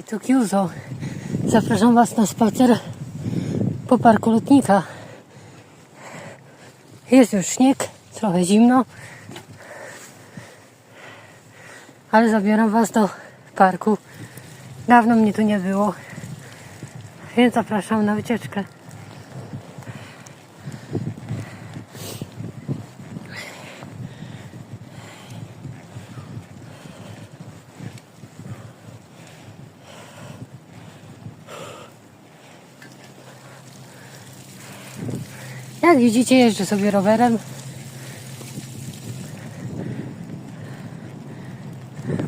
I tu Kiuzo. Zapraszam Was na spacer po parku lotnika. Jest już śnieg, trochę zimno, ale zabieram Was do parku. Dawno mnie tu nie było, więc zapraszam na wycieczkę. Jak widzicie, jeżdżę sobie rowerem.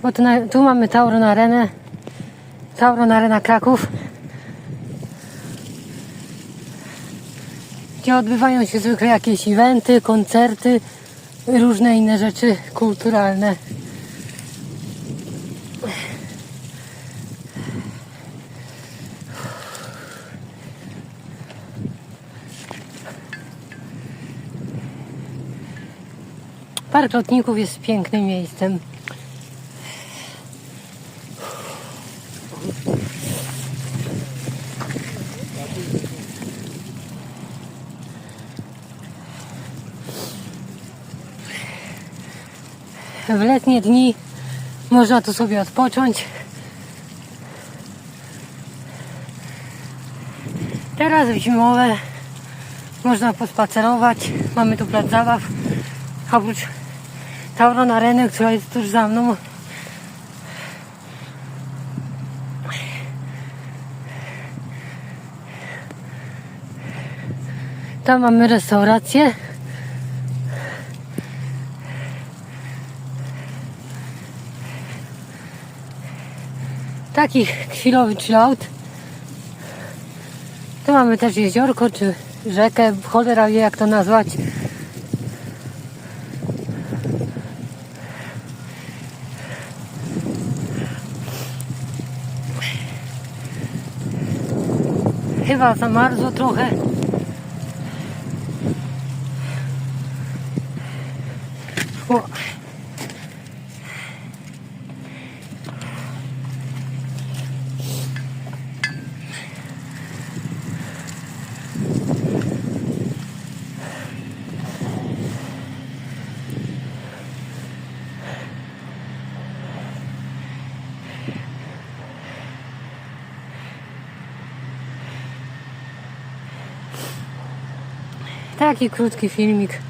Bo tu, na, tu mamy Tauron Arenę. Tauron Arena Kraków. Gdzie odbywają się zwykle jakieś eventy, koncerty, różne inne rzeczy kulturalne. Park Lotników jest pięknym miejscem. W letnie dni można tu sobie odpocząć. Teraz w zimowe można pospacerować. Mamy tu plac zabaw. Oprócz Tauron Areny, która jest tuż za mną. Tam mamy restaurację. Taki chwilowy chillout. Tu mamy też jeziorko, czy rzekę, cholera wie jak to nazwać. Chyba zamarzło trochę. O. Taki krótki filmik